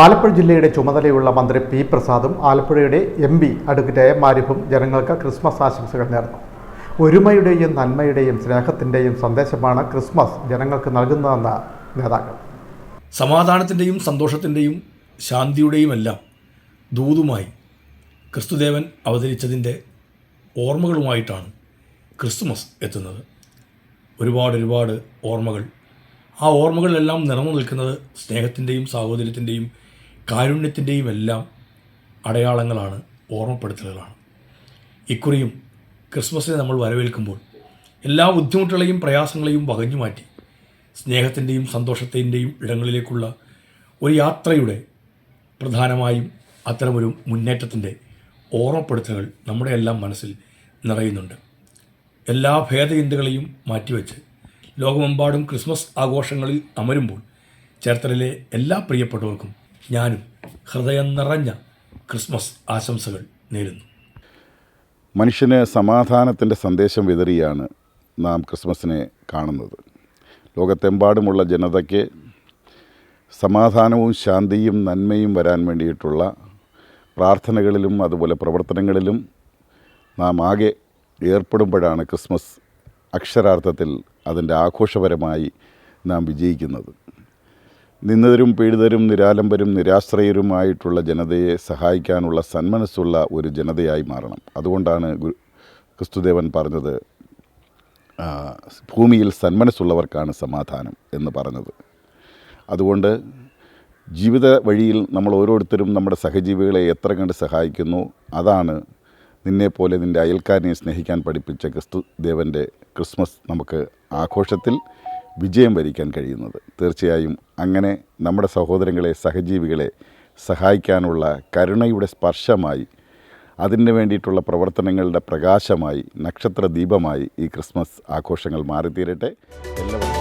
ആലപ്പുഴ ജില്ലയുടെ ചുമതലയുള്ള മന്ത്രി പി പ്രസാദും ആലപ്പുഴയുടെ എം പി അഡ്വക്കേറ്റ് എ മാരിഫും ജനങ്ങൾക്ക് ക്രിസ്മസ് ആശംസകൾ നേർന്നു. ഒരുമയുടെയും നന്മയുടെയും സ്നേഹത്തിന്റെയും സന്ദേശമാണ് ക്രിസ്മസ് ജനങ്ങൾക്ക് നൽകുന്നതെന്ന് നേതാക്കൾ. സമാധാനത്തിന്റെയും സന്തോഷത്തിന്റെയും ശാന്തിയുടെയും എല്ലാം ദൂതുമായി ക്രിസ്തുദേവൻ അവതരിച്ചതിന്റെ ഓർമ്മകളുമായിട്ടാണ് ക്രിസ്തുമസ് എത്തുന്നത്. ഒരുപാട് ഒരുപാട് ഓർമ്മകൾ ആ ഓർമ്മകളിലെല്ലാം നിറഞ്ഞു നിൽക്കുന്നത് സ്നേഹത്തിന്റെയും സാഹോദര്യത്തിന്റെയും കാരുണ്യത്തിന്റെയും എല്ലാം അടയാളങ്ങളാണ് ഓർമ്മപ്പെടുത്തലുകളാണ്. ഇക്കുറിയും ക്രിസ്മസിനെ നമ്മൾ വരവേൽക്കുമ്പോൾ എല്ലാ ബുദ്ധിമുട്ടുകളെയും പ്രയാസങ്ങളെയും വകഞ്ഞു മാറ്റി സ്നേഹത്തിന്റെയും സന്തോഷത്തിന്റെയും ഇടങ്ങളിലേക്കുള്ള ഒരു യാത്രയുടെ പ്രധാനമായും അത്തരമൊരു മുന്നേറ്റത്തിന്റെ ഓർമ്മപ്പെടുത്തലുകൾ നമ്മുടെ എല്ലാം മനസ്സിൽ നിറയുന്നുണ്ട്. എല്ലാ ഭേദചിന്തകളെയും മാറ്റിവെച്ച് ലോകമെമ്പാടും ക്രിസ്മസ് ആഘോഷങ്ങളിൽ അമരുമ്പോൾ ചേർത്തലയിലെ എല്ലാ പ്രിയപ്പെട്ടവർക്കും ഞാനും ഹൃദയം നിറഞ്ഞ ക്രിസ്മസ് ആശംസകൾ നേരുന്നു. മനുഷ്യന് സമാധാനത്തിന്റെ സന്ദേശം വിതറിയാണ് നാം ക്രിസ്മസിനെ കാണുന്നത്. ലോകത്തെമ്പാടുമുള്ള ജനതയ്ക്ക് സമാധാനവും ശാന്തിയും നന്മയും വരാൻ വേണ്ടിയിട്ടുള്ള പ്രാർത്ഥനകളിലും അതുപോലെ പ്രവർത്തനങ്ങളിലും നാം ആകെ ഏർപ്പെടുമ്പോഴാണ് ക്രിസ്മസ് അക്ഷരാർത്ഥത്തിൽ അതിന്റെ ആഘോഷപരമായി നാം വിജയിക്കുന്നത്. നിന്നതരും പീഡിതരും നിരാലംബരും നിരാശ്രയരുമായിട്ടുള്ള ജനതയെ സഹായിക്കാനുള്ള സന്മനസ്സുള്ള ഒരു ജനതയായി മാറണം. അതുകൊണ്ടാണ് ക്രിസ്തുദേവൻ പറഞ്ഞത് ഭൂമിയിൽ സന്മനസ്സുള്ളവർക്കാണ് സമാധാനം എന്ന് പറഞ്ഞത്. അതുകൊണ്ട് ജീവിത വഴിയിൽ നമ്മൾ ഓരോരുത്തരും നമ്മുടെ സഹജീവികളെ എത്ര കണ്ട് സഹായിക്കുന്നു അതാണ് നിന്നെപ്പോലെ നിന്റെ അയൽക്കാരനെ സ്നേഹിക്കാൻ പഠിപ്പിച്ച ക്രിസ്തു ദേവന്റെ ക്രിസ്മസ് നമുക്ക് ആഘോഷത്തിൽ വിജയം വരിക്കാൻ കഴിയുന്നത്. തീർച്ചയായും അങ്ങനെ നമ്മുടെ സഹോദരങ്ങളെ സഹജീവികളെ സഹായിക്കാനുള്ള കരുണയുടെ സ്പർശമായി അതിന് വേണ്ടിയിട്ടുള്ള പ്രവർത്തനങ്ങളുടെ പ്രകാശമായി നക്ഷത്ര ദീപമായി ഈ ക്രിസ്മസ് ആഘോഷങ്ങൾ മാറിത്തീരട്ടെ. എല്ലാവർക്കും